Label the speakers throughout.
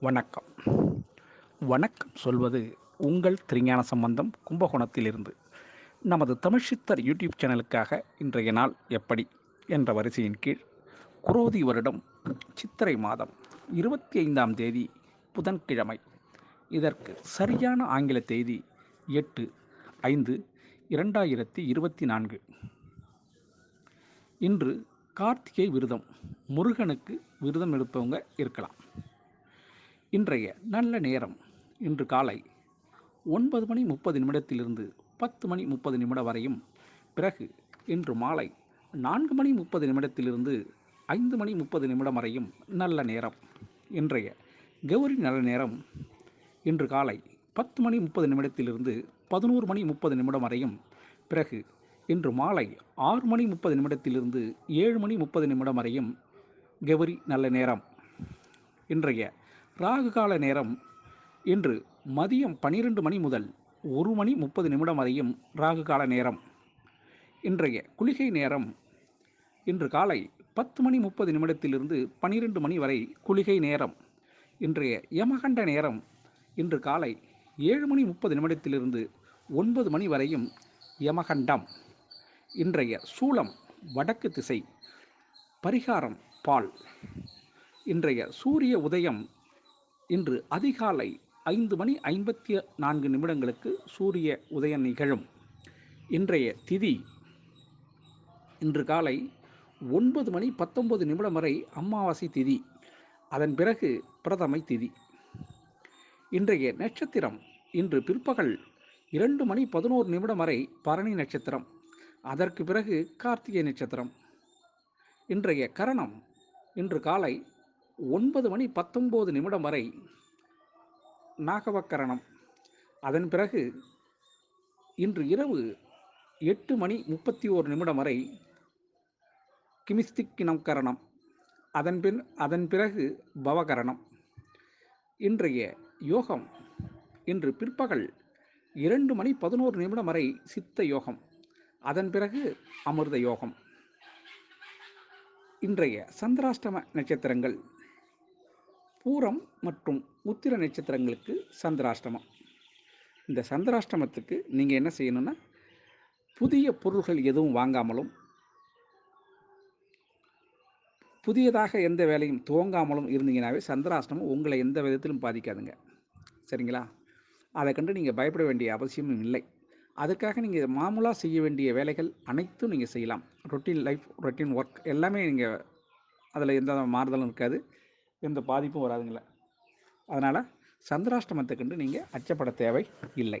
Speaker 1: வணக்கம். வணக்கம் சொல்வது உங்கள் திருஞான சம்பந்தம் கும்பகோணத்திலிருந்து. நமது தமிழ்ச்சித்தர் யூடியூப் சேனலுக்காக இன்றைய நாள் எப்படி என்ற வரிசையின் கீழ் குரோதி வருடம் சித்திரை மாதம் இருபத்தி ஐந்தாம் தேதி புதன்கிழமை. இதற்கு சரியான ஆங்கில தேதி எட்டு ஐந்து இரண்டாயிரத்தி இருபத்தி நான்கு. இன்று கார்த்திகை விரதம் முருகனுக்கு விரதம் எடுப்பவங்க இருக்கலாம். இன்றைய நல்ல நேரம் இன்று காலை ஒன்பது மணி முப்பது நிமிடத்திலிருந்து பத்து மணி முப்பது நிமிடம் வரையும். பிறகு இன்று மாலை நான்கு மணி முப்பது நிமிடத்திலிருந்து ஐந்து மணி முப்பது நிமிடம் வரையும் நல்ல நேரம். இன்றைய கௌரி நல்ல நேரம் இன்று காலை பத்து மணி முப்பது நிமிடத்திலிருந்து பதினோரு மணி முப்பது நிமிடம் வரையும். பிறகு இன்று மாலை ஆறு மணி முப்பது நிமிடத்திலிருந்து ஏழு மணி முப்பது நிமிடம் வரையும் கௌரி நல்ல நேரம். இன்றைய ராகு கால நேரம் இன்று மதியம் பனிரெண்டு மணி முதல் ஒரு மணி முப்பது நிமிடம் வரையும் ராகு கால நேரம். இன்றைய குளிகை நேரம் இன்று காலை பத்து மணி முப்பது நிமிடத்திலிருந்து பன்னிரெண்டு மணி வரை குளிகை நேரம். இன்றைய யமகண்ட நேரம் இன்று காலை ஏழு மணி முப்பது நிமிடத்திலிருந்து ஒன்பது மணி வரையும் யமகண்டம். இன்றைய சூளம் வடக்கு திசை பரிகாரம் பால். இன்றைய சூரிய உதயம் இன்று அதிகாலை ஐந்து மணி ஐம்பத்தி நான்கு நிமிடங்களுக்கு சூரிய உதயம் நிகழும். இன்றைய திதி இன்று காலை ஒன்பது மணி பத்தொன்பது நிமிடம் வரை அமாவாசை திதி அதன் பிறகு பிரதமை திதி. இன்றைய நட்சத்திரம் இன்று பிற்பகல் இரண்டு மணி பதினோரு நிமிடம் வரை பரணி நட்சத்திரம் அதற்கு பிறகு கார்த்திகை நட்சத்திரம். இன்றைய கரணம் இன்று காலை ஒன்பது மணி பத்தொம்போது நிமிடம் வரை நாகவக்கரணம். அதன் பிறகு இன்று இரவு எட்டு மணி முப்பத்தி ஓரு நிமிடம் வரை கிமிஸ்திக்கினம் கரணம். அதன் பின் அதன் பிறகு பவகரணம். இன்றைய யோகம் இன்று பிற்பகல் இரண்டு மணி பதினோரு நிமிடம் வரை சித்த யோகம். அதன் பிறகு அமிர்த யோகம். இன்றைய சந்திராஷ்டம நட்சத்திரங்கள். பூரம் மற்றும் உத்திர நட்சத்திரங்களுக்கு சந்திராஷ்டமம். இந்த சந்திராஷ்டமத்துக்கு நீங்கள் என்ன செய்யணும்னா புதிய பொருள்கள் எதுவும் வாங்காமலும் புதியதாக எந்த வேலையும் துவங்காமலும் இருந்தீங்கனாவே சந்திராஷ்டமம் உங்களை எந்த விதத்திலும் பாதிக்காதுங்க. சரிங்களா? அதை கண்டு நீங்கள் பயப்பட வேண்டிய அவசியமும் இல்லை. அதுக்காக நீங்கள் மாமூலாக செய்ய வேண்டிய வேலைகள் அனைத்தும் நீங்கள் செய்யலாம். ரொட்டீன் லைஃப் ரொட்டீன் ஒர்க் எல்லாமே நீங்கள் அதில் எந்த மாறுதலும் இருக்காது. எந்த பாதிப்பும் வராதுங்கள. அதனால் சந்திராஷ்டமத்தை கண்டு நீங்கள் அச்சப்பட தேவை இல்லை.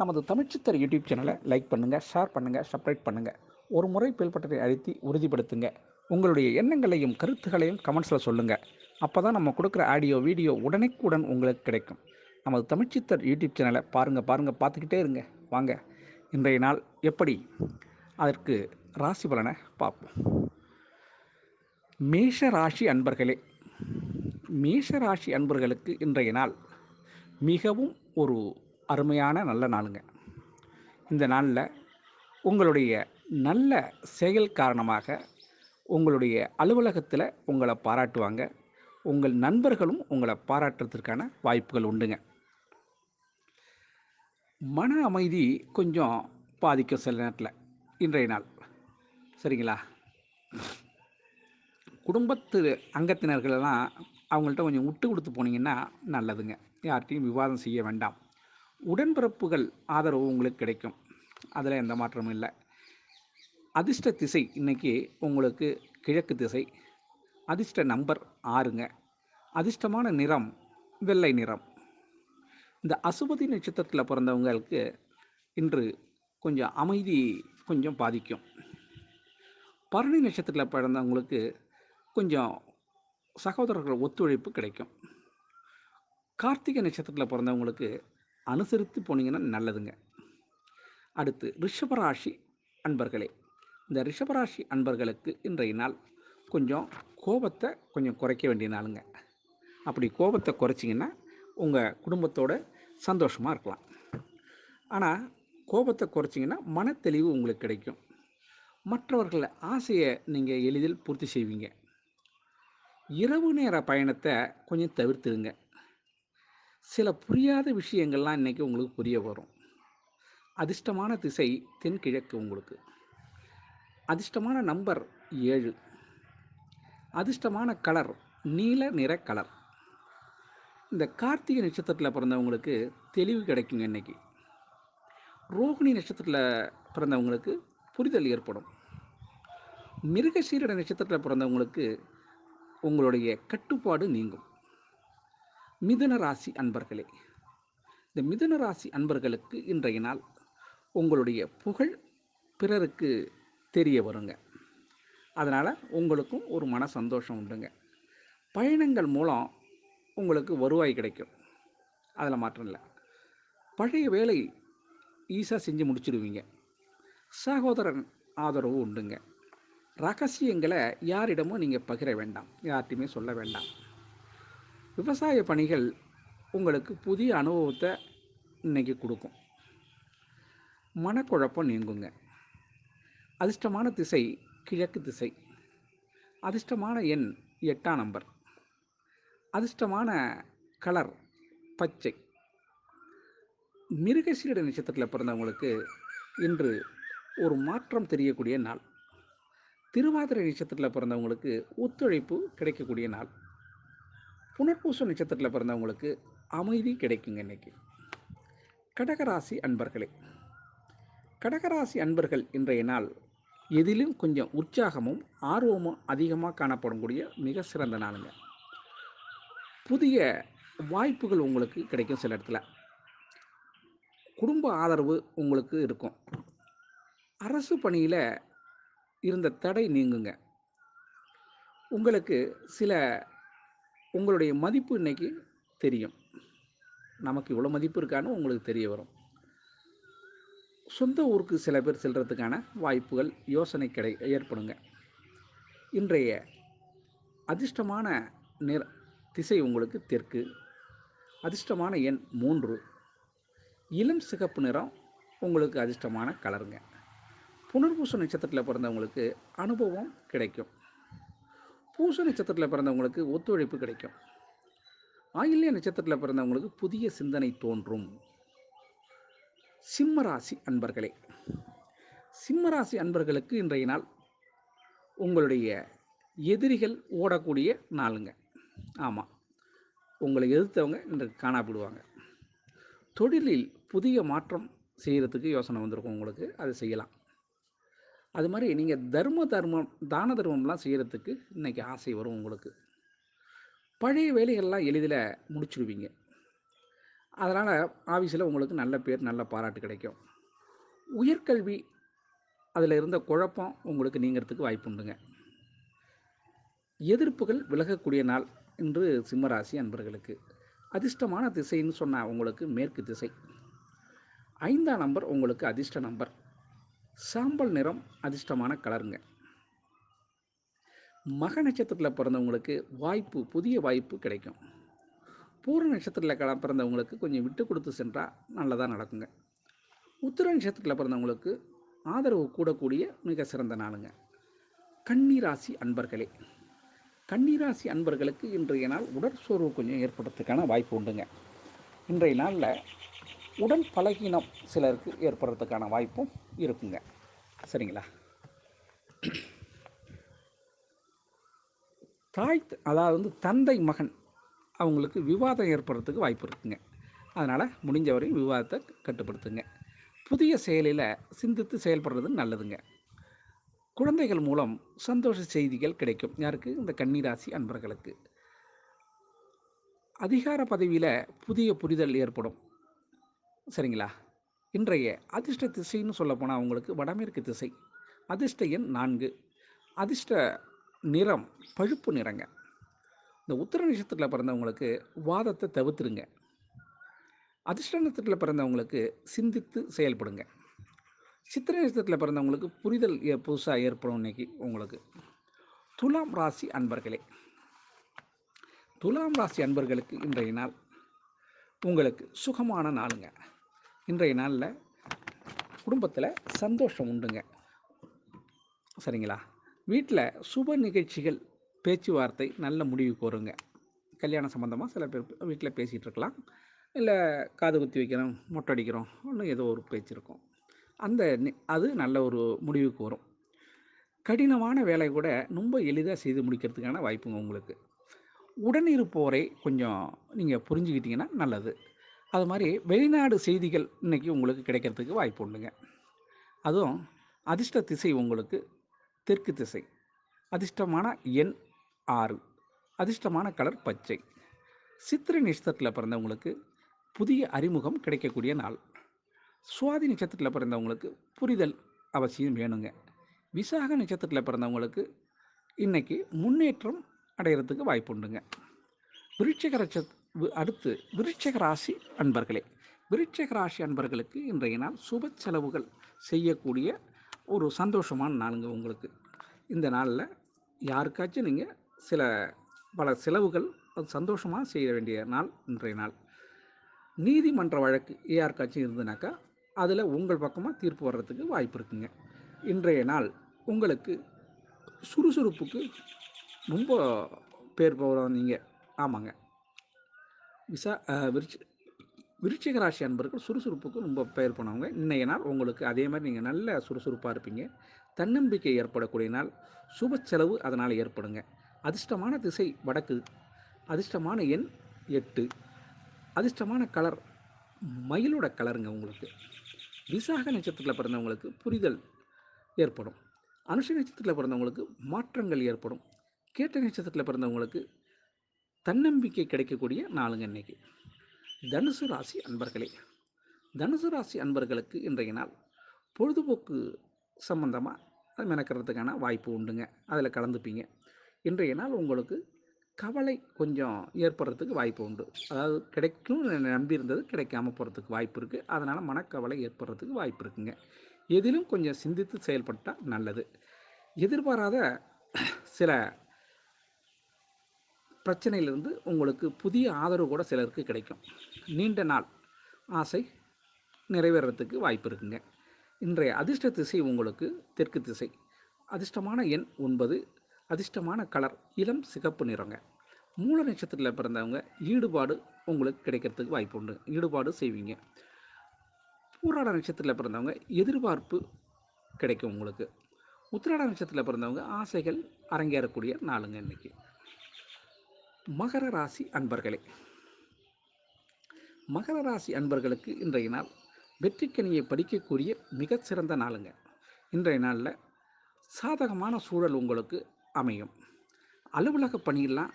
Speaker 1: நமது தமிழ்ச்சித்தர் யூடியூப் சேனலை லைக் பண்ணுங்கள் ஷேர் பண்ணுங்கள் சப்ஸ்கிரைப் பண்ணுங்கள் ஒரு முறை பில்பட்டத்தை அழுத்தி உறுதிப்படுத்துங்க. உங்களுடைய எண்ணங்களையும் கருத்துகளையும் கமெண்ட்ஸில் சொல்லுங்கள் அப்போ தான் நம்ம கொடுக்குற ஆடியோ வீடியோ உடனுக்குடன் உங்களுக்கு கிடைக்கும். நமது தமிழ்ச்சித்தர் யூடியூப் சேனலை பாருங்கள் பாருங்கள் பார்த்துக்கிட்டே இருங்க. வாங்க இன்றைய நாள் எப்படி? அதற்கு ராசி பலனை பார்ப்போம். மேஷ ராசி அன்பர்களே மேஷராசி அன்பர்களுக்கு இன்றைய நாள் மிகவும் ஒரு அருமையான நல்ல நாளுங்க. இந்த நாளில் உங்களுடைய நல்ல செயல் காரணமாக உங்களுடைய அலுவலகத்தில் உங்களை பாராட்டுவாங்க. உங்கள் நண்பர்களும் உங்களை பாராட்டுறதுக்கான வாய்ப்புகள் உண்டுங்க. மன அமைதி கொஞ்சம் பாதிக்கும் சில நேரத்தில். இன்றைய நாள். சரிங்களா? குடும்பத்து அங்கத்தினர்களெல்லாம் அவங்கள்ட்ட கொஞ்சம் விட்டு கொடுத்து போனீங்கன்னா நல்லதுங்க. யார்கிட்டையும் விவாதம் செய்ய வேண்டாம். உடன்பிறப்புகள் ஆதரவு உங்களுக்கு கிடைக்கும். அதில் எந்த மாற்றமும் இல்லை. அதிர்ஷ்ட திசை இன்றைக்கி உங்களுக்கு கிழக்கு திசை. அதிர்ஷ்ட நம்பர் ஆறுங்க. அதிர்ஷ்டமான நிறம் வெள்ளை நிறம். இந்த அசுபதி நட்சத்திரத்தில் பிறந்தவங்களுக்கு இன்று கொஞ்சம் அமைதி கொஞ்சம் பாதிக்கும். பரணி நட்சத்திரத்தில் பிறந்தவங்களுக்கு கொஞ்சம் சகோதரர்கள் ஒத்துழைப்பு கிடைக்கும். கார்த்திகை நட்சத்திரத்தில் பிறந்தவங்களுக்கு அனுசரித்து போனீங்கன்னா நல்லதுங்க. அடுத்து ரிஷபராசி அன்பர்களே. இந்த ரிஷபராசி அன்பர்களுக்கு இன்றைய நாள் கொஞ்சம் கோபத்தை கொஞ்சம் குறைக்க வேண்டிய நாளுங்க. அப்படி கோபத்தை குறைச்சிங்கன்னா உங்கள் குடும்பத்தோட சந்தோஷமாக இருக்கலாம். ஆனால் கோபத்தை குறைச்சிங்கன்னா மனத்தெளிவு உங்களுக்கு கிடைக்கும். மற்றவர்கள் ஆசையை நீங்கள் எளிதில் பூர்த்தி செய்வீங்க. இரவு நேர பயணத்தை கொஞ்சம் தவிர்த்துடுங்க. சில புரியாத விஷயங்கள்லாம் இன்றைக்கி உங்களுக்கு புரிய வரும். அதிர்ஷ்டமான திசை தென்கிழக்கு உங்களுக்கு. அதிர்ஷ்டமான நம்பர் ஏழு. அதிர்ஷ்டமான கலர் நீல நிற கலர் இந்த கார்த்திகை நட்சத்திரத்தில் பிறந்தவங்களுக்கு தெளிவு கிடைக்குங்க இன்னைக்கு. ரோகிணி நட்சத்திரத்தில் பிறந்தவங்களுக்கு புரிதல் ஏற்படும். மிருகசீரட நட்சத்திரத்தில் பிறந்தவங்களுக்கு உங்களுடைய கட்டுப்பாடு நீங்கும். மிதுன ராசி அன்பர்களே இந்த மிதுன ராசி அன்பர்களுக்கு இன்றைய நாள் உங்களுடைய புகழ் பிறருக்கு தெரிய வருங்க. அதனால் உங்களுக்கும் ஒரு மன சந்தோஷம் உண்டுங்க. பயணங்கள் மூலம் உங்களுக்கு வருவாய் கிடைக்கும். அதில் மாற்றம் இல்லை. பழைய வேலை ஈஸியாக செஞ்சு முடிச்சிடுவீங்க. சகோதரன் ஆதரவு உண்டுங்க. ரகசியங்களை யாரிடமும் நீங்கள் பகிர வேண்டாம். யார்கிட்டையுமே சொல்ல வேண்டாம். விவசாய பணிகள் உங்களுக்கு புதிய அனுபவத்தை இன்னைக்கு கொடுக்கும். மனக்குழப்பம் நீங்குங்க. அதிர்ஷ்டமான திசை கிழக்கு திசை. அதிர்ஷ்டமான எண் எட்டாம் நம்பர். அதிர்ஷ்டமான கலர் பச்சை. மிருகசீரட நட்சத்திரத்தில் பிறந்தவங்களுக்கு இன்று ஒரு மாற்றம் தெரியக்கூடிய நாள். திருவாதிரை நட்சத்திரத்தில் பிறந்தவங்களுக்கு ஒத்துழைப்பு கிடைக்கக்கூடிய நாள். புனர்பூச நட்சத்திரத்தில் பிறந்தவங்களுக்கு அமைதி கிடைக்குங்க இன்னைக்கு. கடகராசி அன்பர்களே கடகராசி அன்பர்கள் இன்றைய நாள் எதிலும் கொஞ்சம் உற்சாகமும் ஆர்வமும் அதிகமாக காணப்படக்கூடிய மிக சிறந்த நாளுங்க. புதிய வாய்ப்புகள் உங்களுக்கு கிடைக்கும் சில இடத்துல. குடும்ப ஆதரவு உங்களுக்கு இருக்கும். அரசு பணியில் இருந்த தடை நீங்குங்க. உங்களுக்கு சில உங்களுடைய மதிப்பு இன்னைக்கு தெரியும். நமக்கு இவ்வளோ மதிப்பு இருக்கான்னு உங்களுக்கு தெரிய வரும். சொந்த ஊருக்கு சில பேர் செல்கிறதுக்கான வாய்ப்புகள் யோசனை கிடை ஏற்படுங்க. இன்றைய அதிர்ஷ்டமான நிற திசை உங்களுக்கு தெற்கு. அதிர்ஷ்டமான எண் மூன்று. இளம் சிகப்பு நிறம் உங்களுக்கு அதிர்ஷ்டமான கலருங்க. புனர்பூச நட்சத்திரத்தில் பிறந்தவங்களுக்கு அனுபவம் கிடைக்கும். பூச நட்சத்திரத்தில் பிறந்தவங்களுக்கு ஒத்துழைப்பு கிடைக்கும். ஆயில்ய நட்சத்திரத்தில் பிறந்தவங்களுக்கு புதிய சிந்தனை தோன்றும். சிம்மராசி அன்பர்களே சிம்மராசி அன்பர்களுக்கு இன்றைய நாள் உங்களுடைய எதிரிகள் ஓடக்கூடிய நாளுங்க. ஆமாம் உங்களை எதிர்த்தவங்க இன்றைக்கு காணாப்பிடுவாங்க. தொழிலில் புதிய மாற்றம் செய்கிறதுக்கு யோசனை வந்திருக்கும் உங்களுக்கு அது செய்யலாம். அது மாதிரி நீங்கள் தர்ம தர்மம் தான தர்மம்லாம் செய்கிறதுக்கு இன்றைக்கி ஆசை வரும் உங்களுக்கு. பழைய வேலைகள்லாம் எளிதில் முடிச்சிடுவீங்க. அதனால் ஆஃபீஸில் உங்களுக்கு நல்ல பேர் நல்ல பாராட்டு கிடைக்கும். உயர்கல்வி அதில் இருந்த குழப்பம் உங்களுக்கு நீங்கிறதுக்கு வாய்ப்பு உண்டுங்க. எதிர்ப்புகள் விலகக்கூடிய நாள் என்று சிம்மராசி அன்பர்களுக்கு. அதிர்ஷ்டமான திசைன்னு சொன்ன உங்களுக்கு மேற்கு திசை. ஐந்தாம் நம்பர் உங்களுக்கு அதிர்ஷ்ட நம்பர். சாம்பல் நிறம் அதிர்ஷ்டமான கலருங்க. மக நட்சத்திரத்தில் பிறந்தவங்களுக்கு வாய்ப்பு புதிய வாய்ப்பு கிடைக்கும். பூர நட்சத்திரத்தில் கல பிறந்தவங்களுக்கு கொஞ்சம் விட்டு கொடுத்து சென்றால் நல்லதாக நடக்குங்க. உத்திர நட்சத்திரத்தில் பிறந்தவங்களுக்கு ஆதரவு கூடக்கூடிய மிக சிறந்த நாளுங்க. கன்னிராசி அன்பர்களே கன்னிராசி அன்பர்களுக்கு இன்றைய நாள் உடற்சோர்வு கொஞ்சம் ஏற்படுறதுக்கான வாய்ப்பு உண்டுங்க. இன்றைய நாளில் உடல் பலகீனம் சிலருக்கு ஏற்படுறதுக்கான வாய்ப்பும் இருக்குங்க. சரிங்களா? தாய் அதாவது வந்து தந்தை மகன் அவங்களுக்கு விவாதம் ஏற்படுறதுக்கு வாய்ப்பு இருக்குங்க. அதனால் முடிஞ்ச வரையும் விவாதத்தை கட்டுப்படுத்துங்க. புதிய செயலில் சிந்தித்து செயல்படுறது நல்லதுங்க. குழந்தைகள் மூலம் சந்தோஷ செய்திகள் கிடைக்கும். யாருக்கு? இந்த கன்னிராசி அன்பர்களுக்கு. அதிகார பதவியில் புதிய புரிதல் ஏற்படும். சரிங்களா? இன்றைய அதிர்ஷ்ட திசைன்னு சொல்லப்போனால் அவங்களுக்கு வடமேற்கு திசை. அதிர்ஷ்ட எண் நான்கு. அதிர்ஷ்ட நிறம் பழுப்பு நிறங்க. இந்த உத்தர நட்சத்திரத்தில் பிறந்தவங்களுக்கு வாதத்தை தவிர்த்துருங்க. அதிர்ஷ்ட நட்சத்திரத்தில் பிறந்தவங்களுக்கு சிந்தித்து செயல்படுங்க. சித்திர நட்சத்திரத்தில் பிறந்தவங்களுக்கு புரிதல் ஏ- புதுசாக ஏற்படும் இன்னைக்கு உங்களுக்கு. துலாம் ராசி அன்பர்களே. துலாம் ராசி அன்பர்களுக்கு இன்றைய நாள் உங்களுக்கு சுகமான நாளுங்க. இன்றைய நாளில் குடும்பத்தில் சந்தோஷம் உண்டுங்க. சரிங்களா? வீட்டில் சுப நிகழ்ச்சிகள் பேச்சுவார்த்தை நல்ல முடிவுக்கு வருங்க கல்யாணம் சம்மந்தமாக சில பேர் வீட்டில் பேசிகிட்டு இருக்கலாம் இல்லை காது குத்தி வைக்கிறோம் மொட்டை அடிக்கிறோம் ஒன்று ஏதோ ஒரு பேச்சு இருக்கும். அந்த நி- அது நல்ல ஒரு முடிவுக்கு வரும் கடினமான வேலை கூட ரொம்ப எளிதாக செய்து முடிக்கிறதுக்கான வாய்ப்புங்க உங்களுக்கு. உடனிருப்போரை கொஞ்சம் நீங்கள் புரிஞ்சுக்கிட்டிங்கன்னா நல்லது. அது மாதிரி வெளிநாடு செய்திகள் இன்றைக்கி உங்களுக்கு கிடைக்கிறதுக்கு வாய்ப்பு உண்டுங்க. அதுவும் அதிர்ஷ்ட திசை உங்களுக்கு தெற்கு திசை. அதிர்ஷ்டமான எண் ஆறு. அதிர்ஷ்டமான கலர் பச்சை. சித்திரை நட்சத்திரத்தில் பிறந்தவங்களுக்கு புதிய அறிமுகம் கிடைக்கக்கூடிய நாள். சுவாதி நட்சத்திரத்தில் பிறந்தவங்களுக்கு புரிதல் அவசியம் வேணுங்க. விசாக நட்சத்திரத்தில் பிறந்தவங்களுக்கு இன்றைக்கி முன்னேற்றம் அடையிறதுக்கு வாய்ப்பு உண்டுங்க. விருட்சிக நட்சத் அடுத்து விருட்சக ராசி அன்பர்களே. விருட்சக ராசி அன்பர்களுக்கு இன்றைய நாள் சுப செலவுகள் செய்யக்கூடிய ஒரு சந்தோஷமான நாளுங்க உங்களுக்கு. இந்த நாளில் யாருக்காச்சும் நீங்கள் சில பல செலவுகள் அது சந்தோஷமாக செய்ய வேண்டிய நாள் இன்றைய நாள். நீதிமன்ற வழக்கு யாருக்காச்சும் இருந்ததுனாக்கா அதில் உங்கள் பக்கமாக தீர்ப்பு வர்றதுக்கு வாய்ப்பு இருக்குங்க. இன்றைய நாள் உங்களுக்கு சுறுசுறுப்புக்கு ரொம்ப பேர் போகிறோம் நீங்கள் ஆமாங்க. விசா அஹ், விருச்சிக ராசி அன்பர்கள் சுறுசுறுப்புக்கு ரொம்ப பெயர் போனவங்க. இன்றைய நாள் உங்களுக்கு அதே மாதிரி நீங்கள் நல்ல சுறுசுறுப்பாக இருப்பீங்க. தன்னம்பிக்கை ஏற்படக்கூடிய நாள். சுப செலவு அதனால் ஏற்படுங்க. அதிர்ஷ்டமான திசை வடக்கு. அதிர்ஷ்டமான எண் எட்டு. அதிர்ஷ்டமான கலர் மயிலோட கலருங்க உங்களுக்கு. விசாக நட்சத்திரத்தில் பிறந்தவங்களுக்கு புரிதல் ஏற்படும். அனுஷ நட்சத்திரத்தில் பிறந்தவங்களுக்கு மாற்றங்கள் ஏற்படும். கேட்ட நட்சத்திரத்தில் பிறந்தவங்களுக்கு தன்னம்பிக்கை கிடைக்கக்கூடிய நாளுங்க இன்னைக்கு. தனுசு ராசி அன்பர்களே தனுசு ராசி அன்பர்களுக்கு இன்றைய நாள் பொழுதுபோக்கு சம்பந்தமாக மெனக்கிறதுக்கான வாய்ப்பு உண்டுங்க. அதில் கலந்துப்பீங்க. இன்றைய நாள் உங்களுக்கு கவலை கொஞ்சம் ஏற்படுறதுக்கு வாய்ப்பு உண்டு. அதாவது கிடைக்கும் நம்பி இருந்தது கிடைக்காம போகிறதுக்கு வாய்ப்பு இருக்குது அதனால் மனக்கவலை ஏற்படுறதுக்கு வாய்ப்பு இருக்குங்க. எதிலும் கொஞ்சம் சிந்தித்து செயல்பட்டால் நல்லது. எதிர்பாராத சில பிரச்சனையிலிருந்து உங்களுக்கு புதிய ஆதரவு கூட சிலருக்கு கிடைக்கும். நீண்ட நாள் ஆசை நிறைவேறத்துக்கு வாய்ப்பு இருக்குங்க. இன்றைய அதிர்ஷ்ட திசை உங்களுக்கு தெற்கு திசை. அதிர்ஷ்டமான எண் ஒன்பது அதிர்ஷ்டமான கலர் இளம் சிகப்பு நிறங்க. மூல நட்சத்திரத்தில் பிறந்தவங்க ஈடுபாடு உங்களுக்கு கிடைக்கிறதுக்கு வாய்ப்பு உண்டு. ஈடுபாடு செய்வீங்க. பூராட நட்சத்திரத்தில் பிறந்தவங்க எதிர்பார்ப்பு கிடைக்கும் உங்களுக்கு. உத்திராட நட்சத்திரத்தில் பிறந்தவங்க ஆசைகள் அரங்கேறக்கூடிய நாளுங்க இன்னைக்கு. மகர ராசி அன்பர்களே. மகர ராசி அன்பர்களுக்கு இன்றைய நாள் வெற்றிக்கனியை படிக்கக்கூடிய மிகச்சிறந்த நாளுங்க. இன்றைய நாளில் சாதகமான சூழல் உங்களுக்கு அமையும். அலுவலக பணியெல்லாம்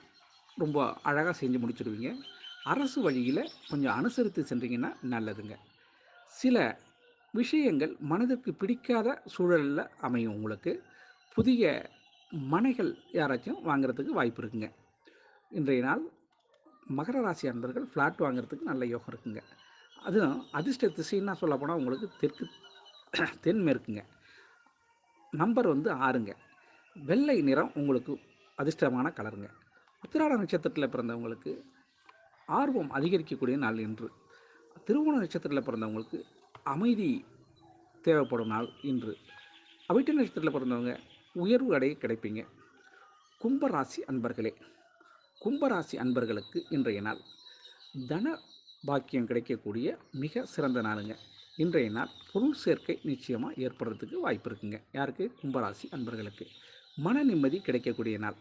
Speaker 1: ரொம்ப அழகாக செஞ்சு முடிச்சிடுவீங்க. அரசு வழியில் கொஞ்சம் அனுசரித்து சென்றீங்கன்னா நல்லதுங்க. சில விஷயங்கள் மனதிற்கு பிடிக்காத சூழலில் அமையும் உங்களுக்கு. புதிய மனைகள் யாராச்சும் வாங்குறதுக்கு வாய்ப்பு இருக்குங்க. இன்றைய நாள் மகர ராசி அன்பர்கள் ஃப்ளாட் வாங்குறதுக்கு நல்ல யோகம் இருக்குங்க. அதுவும் அதிர்ஷ்ட திசைன்னா சொல்ல போனால் உங்களுக்கு தெற்கு தென்மேற்குங்க நம்பர் வந்து ஆறுங்க. வெள்ளை நிறம் உங்களுக்கு அதிர்ஷ்டமான கலருங்க. உத்திராட நட்சத்திரத்தில் பிறந்தவங்களுக்கு ஆர்வம் அதிகரிக்கக்கூடிய நாள் இன்று. திருவோண நட்சத்திரத்தில் பிறந்தவங்களுக்கு அமைதி தேவைப்படும் நாள் இன்று. அவிட்ட நட்சத்திரத்தில் பிறந்தவங்க உயர்வு அடைய கிடைப்பீங்க. கும்பராசி அன்பர்களே கும்பராசி அன்பர்களுக்கு இன்றைய நாள். தன பாக்கியம் கிடைக்கக்கூடிய மிக சிறந்த நாளுங்க. இன்றைய நாள் பொருள் சேர்க்கை நிச்சயமாக ஏற்படுறதுக்கு வாய்ப்பு இருக்குங்க. யாருக்கு? கும்பராசி அன்பர்களுக்கு. மன நிம்மதி கிடைக்கக்கூடிய நாள்.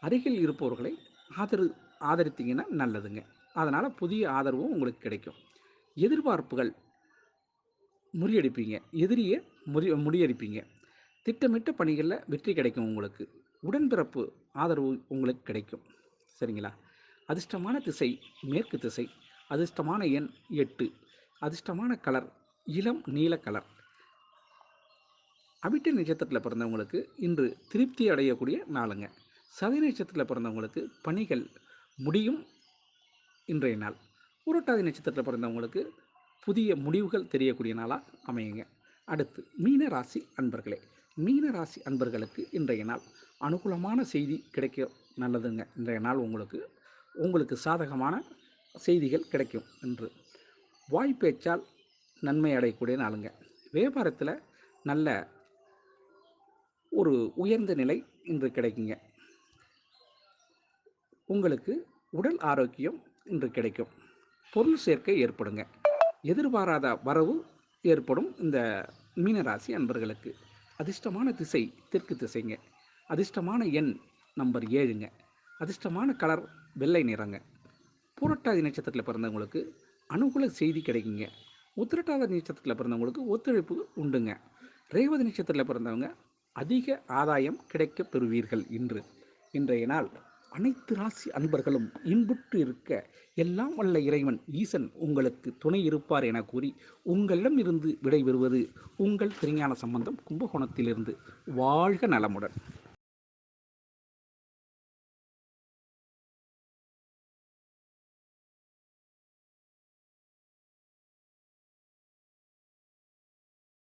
Speaker 1: அருகில் இருப்பவர்களை ஆதரி ஆதரித்தீங்கன்னா நல்லதுங்க. அதனால் புதிய ஆதரவும் உங்களுக்கு கிடைக்கும். எதிர்பார்ப்புகள் முறியடிப்பீங்க. எதிரியை முறி முறியடிப்பீங்க. திட்டமிட்ட பணிகளில் வெற்றி கிடைக்கும் உங்களுக்கு. உடன்பிறப்பு ஆதரவு உங்களுக்கு கிடைக்கும். சரிங்களா? அதிர்ஷ்டமான திசை மேற்கு திசை அதிர்ஷ்டமான எண் எட்டு அதிர்ஷ்டமான கலர் இளம் நீல கலர் அபிட்ட நட்சத்திரத்தில் பிறந்தவங்களுக்கு இன்று திருப்தி அடையக்கூடிய நாளுங்க. சதி நட்சத்திரத்தில் பிறந்தவங்களுக்கு பணிகள் முடியும் இன்றைய நாள். புரட்டாதி நட்சத்திரத்தில் பிறந்தவங்களுக்கு புதிய முடிவுகள் தெரியக்கூடிய நாளாக அமையுங்க. அடுத்து மீன ராசி அன்பர்களே. மீன ராசி அன்பர்களுக்கு இன்றைய நாள் அனுகூலமான செய்தி கிடைக்க நல்லதுங்க. இன்றைய நாள் உங்களுக்கு உங்களுக்கு சாதகமான செய்திகள் கிடைக்கும் என்று. வாய் பேச்சால் நன்மை அடையக்கூடிய நாளுங்க. வியாபாரத்தில் நல்ல ஒரு உயர்ந்த நிலை இன்று கிடைக்குங்க. உங்களுக்கு உடல் ஆரோக்கியம் இன்று கிடைக்கும். பொருள் சேர்க்கை ஏற்படுங்க. எதிர்பாராத வரவு ஏற்படும் இந்த மீனராசி அன்பர்களுக்கு. அதிர்ஷ்டமான திசை தெற்கு திசைங்க. அதிர்ஷ்டமான எண் நம்பர் ஏழுங்க. அதிர்ஷ்டமான கலர் வெள்ளை நிறங்க. பூரட்டாதி நட்சத்திரத்தில் பிறந்தவங்களுக்கு அனுகூல செய்தி கிடைக்குங்க. உத்திரட்டாத நட்சத்திரத்தில் பிறந்தவங்களுக்கு ஒத்துழைப்பு உண்டுங்க. ரேவதி நட்சத்திரத்தில் பிறந்தவங்க அதிக ஆதாயம் கிடைக்கப் பெறுவீர்கள் இன்று. இன்றைய நாள் அனைத்து ராசி அன்பர்களும் இன்புற்று இருக்க எல்லாம் வல்ல இறைவன் ஈசன் உங்களுக்கு துணை இருப்பார் என கூறி உங்களிடம் இருந்து விடைபெறுவது உங்கள் திருஞான சம்பந்தம் கும்பகோணத்திலிருந்து. வாழ்க நலமுடன்.